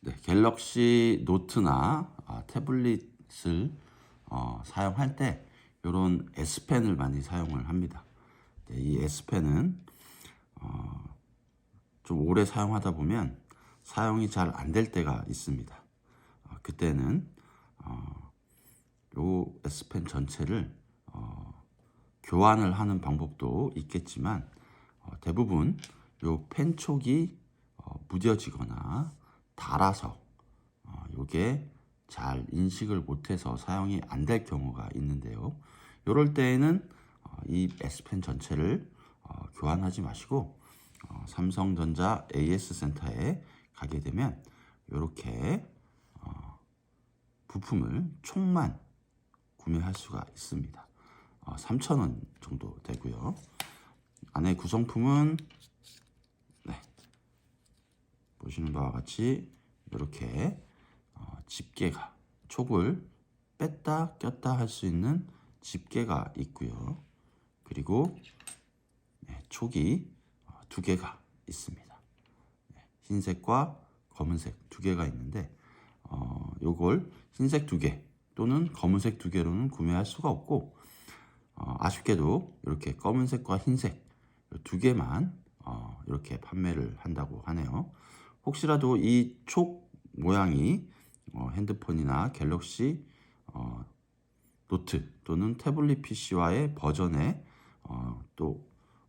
네, 갤럭시 노트나 아, 태블릿을 어, 사용할 때 이런 S펜을 많이 사용을 합니다. 네, 이 S펜은 어, 좀 오래 사용하다 보면 사용이 잘 안 될 때가 있습니다. 어, 그때는 어, 요 S펜 전체를 어, 교환을 하는 방법도 있겠지만 어, 대부분 요 펜촉이 어, 무뎌지거나 닳아서 어, 요게 잘 인식을 못해서 사용이 안 될 경우가 있는데요. 이럴 때에는 어, 이 S펜 전체를 어, 교환하지 마시고 어, 삼성전자 AS 센터에 가게 되면 이렇게 어, 부품을 총만 구매할 수가 있습니다. 어, 3,000원 정도 되고요. 안에 구성품은 네, 보시는 바와 같이 이렇게 어, 집게가 촉을 뺐다 꼈다 할 수 있는 집게가 있고요. 그리고 네, 촉이 어, 두 개가 있습니다. 네, 흰색과 검은색 두 개가 있는데 어, 요걸 흰색 두 개 또는 검은색 두 개로는 구매할 수가 없고 어, 아쉽게도 이렇게 검은색과 흰색 두 개만 어, 이렇게 판매를 한다고 하네요. 혹시라도 이 촉 모양이 어, 핸드폰이나 갤럭시 어, 노트 또는 태블릿 PC와의 버전에 어, 또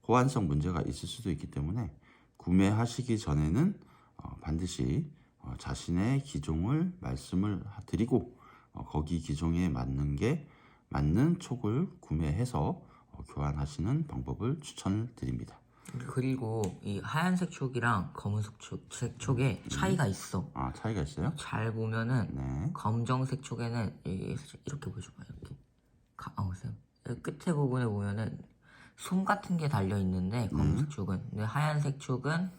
호환성 문제가 있을 수도 있기 때문에 구매하시기 전에는 어, 반드시 어, 자신의 기종을 말씀을 드리고 어, 거기 기종에 맞는 게 맞는 촉을 구매해서 어, 교환하시는 방법을 추천을 드립니다. 그리고 이 하얀색 촉이랑 검은색 촉, 색 촉에 차이가 있어. 아 차이가 있어요? 잘 보면은 네. 검정색 촉에는 이- 이렇게 보여줘봐요. 이렇게 가, 아, 보세요. 여기 끝에 부분에 보면은 솜 같은 게 달려 있는데 검은색 촉은 근데 하얀색 촉은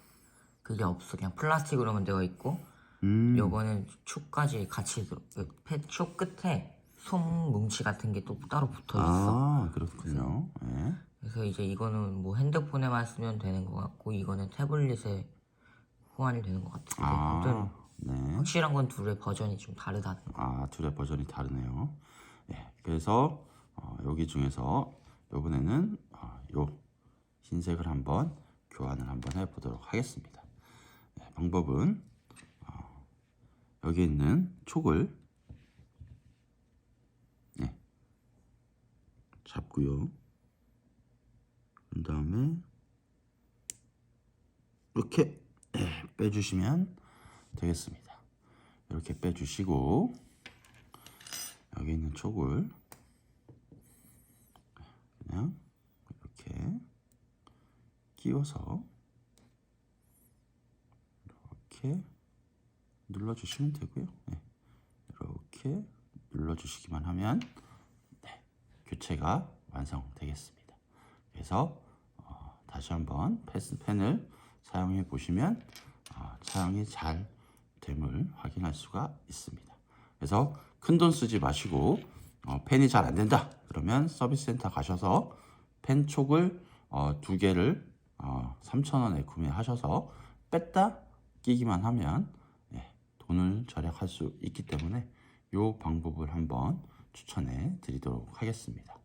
그게 없어. 그냥 플라스틱으로만 되어 있고 음. 요거는 촉까지 같이 들어. 그촉 끝에 솜 뭉치 같은 게 또 따로 붙어 있어. 아 그렇군요. 네. 그래서 이제 이거는 뭐 핸드폰에만 쓰면 되는 것 같고 이거는 태블릿에 호환이 되는 것 같아요. 아 네. 확실한 건 둘의 버전이 좀 다르다는 거. 아 둘의 버전이 다르네요. 예. 그래서 어, 여기 중에서 이번에는 어, 요 흰색을 한번 교환을 한번 해보도록 하겠습니다. 예, 방법은 어, 여기 있는 촉을 예, 잡고요. 그 다음에 이렇게 예, 빼주시면 되겠습니다. 이렇게 빼주시고 여기 있는 촉을 그냥 이렇게 끼워서 이렇게 눌러주시면 되고요. 네. 이렇게 눌러주시기만 하면 네, 교체가 완성되겠습니다. 그래서 어, 다시 한번 패스펜을 사용해 보시면 어, 사용이 잘 됨을 확인할 수가 있습니다. 그래서 큰 돈 쓰지 마시고 어, 펜이 잘 안 된다 그러면 서비스 센터 가셔서 펜 촉을 어, 두 개를 어, 3,000원에 구매하셔서 뺐다 끼기만 하면 예, 돈을 절약할 수 있기 때문에 이 방법을 한번 추천해 드리도록 하겠습니다.